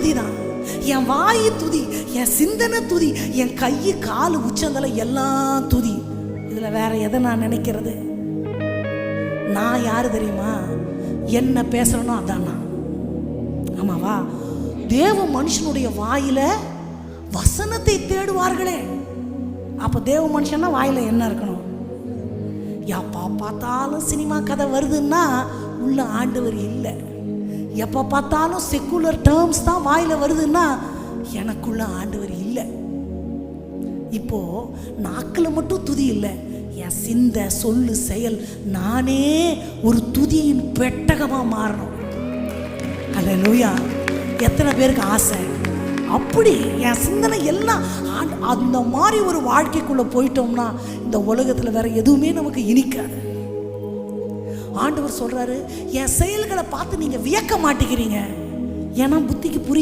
துதி தான் என் வாய் துதி என் சிந்தனை துதி என் கை கால் உச்சந்தலை எல்லாம் துதி. இதுல வேற எதை நான் நினைக்கிறது? நான் யாரு தெரியுமா? என்ன பேசுறேனோ அதான் நான். ஆமாவா? தேவ மனுஷனுடைய வாயில வசனத்தை தேடுவார்களே. அப்ப தேவ மனுஷன்னா வாயில என்ன இருக்கணும்? எப்பா பார்த்தாலும் சினிமா கதை வருதுன்னா உள்ள ஆண்டவர் இல்லை. எப்போ பார்த்தாலும் செக்குலர் டேர்ம்ஸ் தான் வாயில வருதுன்னா எனக்குள்ள ஆண்டவர் இல்லை. இப்போ நாக்கில் மட்டும் துதி இல்லை. என் சிந்த சொல்லு செயல் நானே ஒரு துதியின் பெட்டகமாக மாறணும். அல்லேலூயா எத்தனை பேருக்கு ஆசை? அப்படி என் சிந்தனை எல்லாம் அந்த மாதிரி ஒரு வாழ்க்கைக்குள்ளே போயிட்டோம்னா இந்த உலகத்தில் வேற எதுவுமே நமக்கு இனிக்காது. ஆண்டவர் சொல்றாரு என் செயல்களை பார்த்து நீங்க வியக்க மாட்டேங்கிறீங்க. ஏன்னா புத்திக்கு புரியும்.